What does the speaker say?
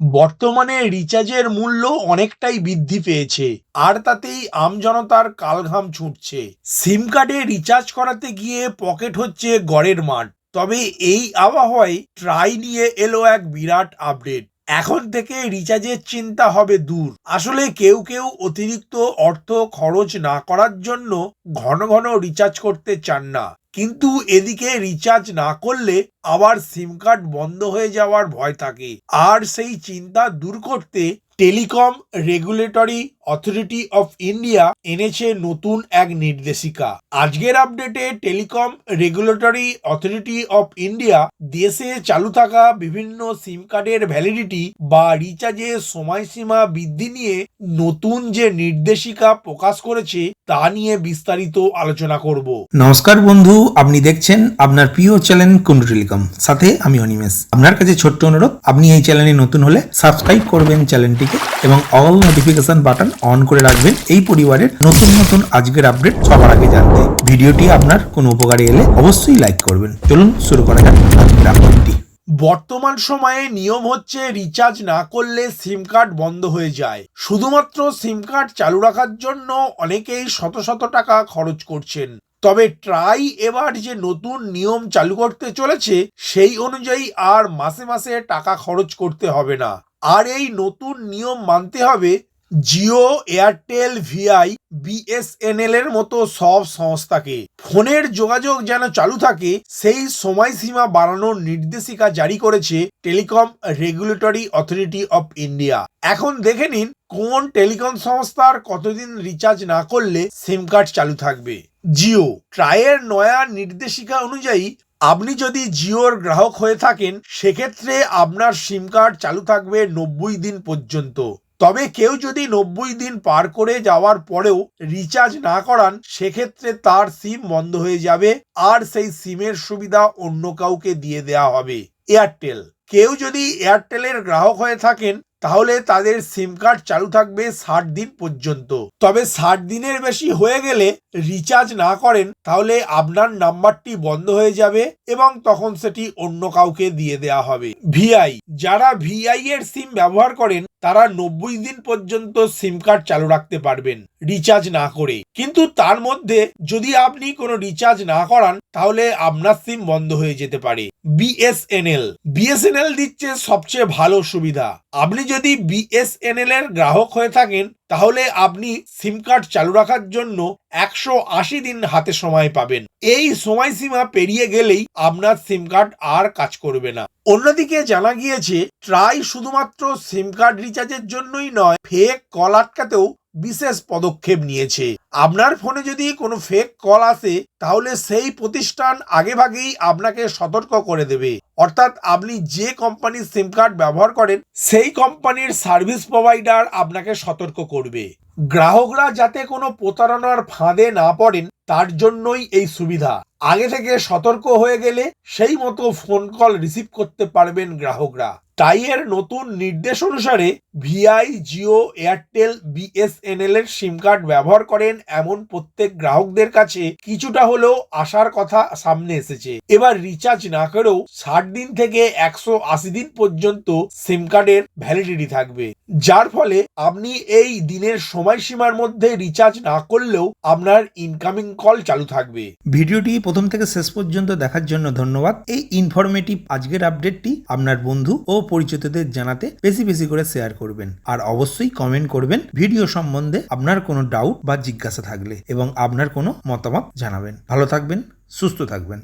বর্তমানে রিচার্জের মূল্য অনেকটাই বৃদ্ধি পেয়েছে, আর তাতেই আমজনতার কালঘাম ছুটছে। সিম কার্ডে রিচার্জ করাতে গিয়ে পকেট হচ্ছে গড়ের মাঠ, তবে এই আবহাওয়ায় ট্রাই নিয়ে এলো এক বিরাট আপডেট। এখন থেকে রিচার্জের চিন্তা হবে দূর। আসলে কেউ কেউ অতিরিক্ত অর্থ খরচ না করার জন্য ঘন ঘন রিচার্জ করতে চান না। কিন্তু এদিকে রিচার্জ না করলে আবার সিম কার্ড বন্ধ হয়ে যাওয়ার ভয় থাকে। আর সেই চিন্তা দূর করতে telecom regulatory authority of India এনেছে নতুন এক নির্দেশিকা। আজকের আপডেটে telecom regulatory authority of India দেশে চালু থাকা বিভিন্ন সিম কার্ডের ভ্যালিডিটি বা রিচার্জের সময়সীমা বৃদ্ধি নিয়ে নতুন যে নির্দেশিকা প্রকাশ করেছে, তা নিয়ে বিস্তারিত আলোচনা করব। নমস্কার বন্ধু, আপনি দেখছেন আপনার প্রিয় চ্যানেল কুন্ডু টেলিকম। সাথে আমি অনিমেষ। আপনার কাছে ছোট্ট অনুরোধ, আপনি এই চ্যানেলে নতুন হলে সাবস্ক্রাইব করবেন চ্যানেলটিকে এবং অল নোটিফিকেশন বাটন অন করে রাখবেন। এই পরিবারের নতুন নতুন আজকের আপডেট সবার আগে জানতে। ভিডিওটি আপনার কোনো উপকারে এলে অবশ্যই লাইক করবেন। চলুন শুরু করা যাক আজকের আপডেটটি বর্তমান সময়ে নিয়ম হচ্ছে রিচার্জ না করলে সিম কার্ড বন্ধ হয়ে যায়। শুধুমাত্র সিম কার্ড চালু রাখার জন্য অনেকেই শত শত টাকা খরচ করছেন। তবে ট্রাই এবার যে নতুন নিয়ম চালু করতে চলেছে, সেই অনুযায়ী আর মাসে মাসে টাকা খরচ করতে হবে না। আর এই নতুন নিয়ম মানতে হবে জিও, এয়ারটেল, ভিআই, বিএসএনএল এর মতো সব সংস্থাকে। ফোনের যোগাযোগ যেন চালু থাকে, সেই সময়সীমা বাড়ানোর নির্দেশিকা জারি করেছে telecom regulatory authority of India. এখন দেখে নিন, কোন টেলিকম সংস্থার কতদিন রিচার্জ না করলে সিম কার্ড চালু থাকবে। জিও, ট্রায়ের নয়া নির্দেশিকা অনুযায়ী, আপনি যদি জিওর গ্রাহক হয়ে থাকেন, সেক্ষেত্রে আপনার সিম কার্ড চালু থাকবে নব্বই দিন পর্যন্ত। তবে কেউ যদি নব্বই দিন পার করে যাওয়ার পরেও রিচার্জ না করান, সেক্ষেত্রে তার সিম বন্ধ হয়ে যাবে আর সেই সিমের সুবিধা অন্য কাউকে দিয়ে দেওয়া হবে। এয়ারটেল। কেউ যদি এয়ারটেলের গ্রাহক হয়ে থাকেন, তাহলে তাদের সিম কার্ড চালু থাকবে ষাট দিন পর্যন্ত। তবে ষাট দিনের বেশি হয়ে গেলে রিচার্জ না করেন, তাহলে আপনার নাম্বারটি বন্ধ হয়ে যাবে এবং তখন সেটি অন্য কাউকে দিয়ে দেওয়া হবে। ভিআই যারা ভিআই এর সিম ব্যবহার করেন তারা নব্বই দিন পর্যন্ত সিম কার্ড চালু রাখতে পারবেন। রিচার্জ না করে। কিন্তু তার মধ্যে যদি আপনি কোনো রিচার্জ না করান, তাহলে আপনার সিম বন্ধ হয়ে যেতে পারে। বিএসএনএল বিএসএনএল দিচ্ছে সবচেয়ে ভালো সুবিধা। আপনি যদি বিএসএনএল এর গ্রাহক হয়ে থাকেন, তাহলে আপনি সিম কার্ড চালু রাখার জন্য একশো আশি দিন হাতে সময় পাবেন। এই সময়সীমা পেরিয়ে গেলেই আপনার সিম কার্ড আর কাজ করবে না। অন্যদিকে জানা গিয়েছে ট্রাই শুধুমাত্র সিম কার্ড রিচার্জের জন্যই নয় ফেক কল আটকাতেও বিশেষ পদক্ষেপ নিয়েছে। আপনার ফোনে যদি কোনো ফেক কল আসে, তাহলে সেই প্রতিষ্ঠান আগেভাগেই আপনাকে সতর্ক করে দেবে। অর্থাৎ আপনি যে কোম্পানির সিম কার্ড ব্যবহার করেন, সেই কোম্পানির সার্ভিস প্রোভাইডার আপনাকে সতর্ক করবে। গ্রাহকরা যাতে কোনো প্রতারণার ফাঁদে না পড়েন, তার জন্যই এই সুবিধা। আগে থেকে সতর্ক হয়ে গেলে সেই মতো ফোন কল রিসিভ করতে পারবেন গ্রাহকরা। তাই এর নতুন নির্দেশ অনুসারে ভিআই জিও এয়ারটেল বিএসএনএল এর সিম কার্ড ব্যবহার করেন এমন প্রত্যেক গ্রাহকদের কাছে কিছুটা হলেও আসার কথা সামনে এসেছে। এবার রিচার্জ না করেও ষাট দিন থেকে একশো আশি দিন পর্যন্ত সিম কার্ডের ভ্যালিডিটি থাকবে। যার ফলে আপনি এই দিনের সময়সীমার মধ্যে রিচার্জ না করলেও আপনার ইনকামিং কল চালু থাকবে। ভিডিওটি প্রথম থেকে শেষ পর্যন্ত দেখার জন্য ধন্যবাদ। এই ইনফরমেটিভ আজকের আপডেটটি আপনার বন্ধু ও পরিচিতদের জানাতে বেশি বেশি করে শেয়ার করবেন। আর অবশ্যই কমেন্ট করবেন ভিডিও সম্বন্ধে আপনার কোনো ডাউট বা জিজ্ঞাসা থাকলে এবং আপনার কোনো মতামত জানাবেন। ভালো থাকবেন, সুস্থ থাকবেন।